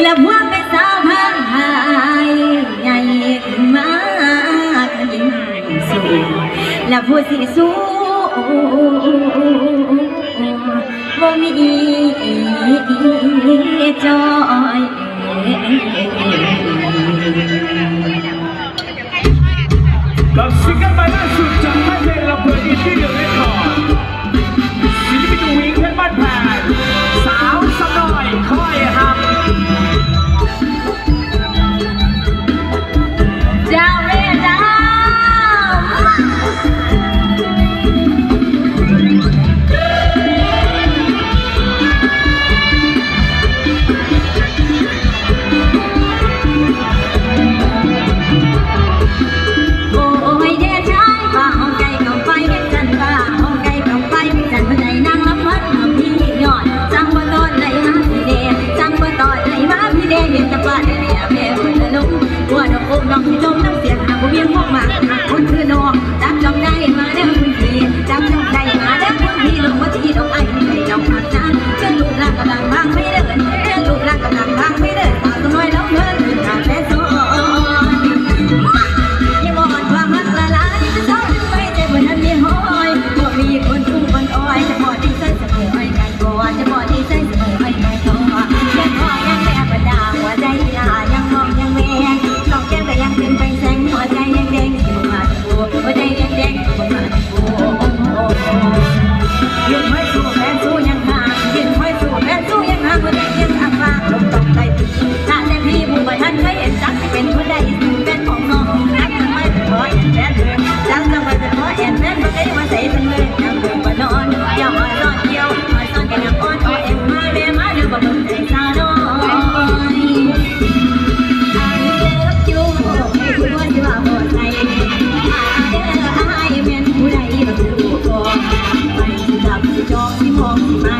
และพวกเป็นสาวพังหายใหญ่ขึ้นมาขยินสูงและผู้สิสูบ่มีจอ Guatemala. Monkey, Donkey, Monkey, Monkey.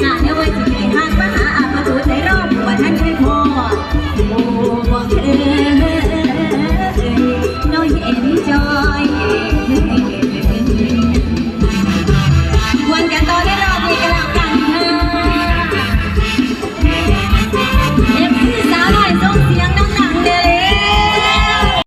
那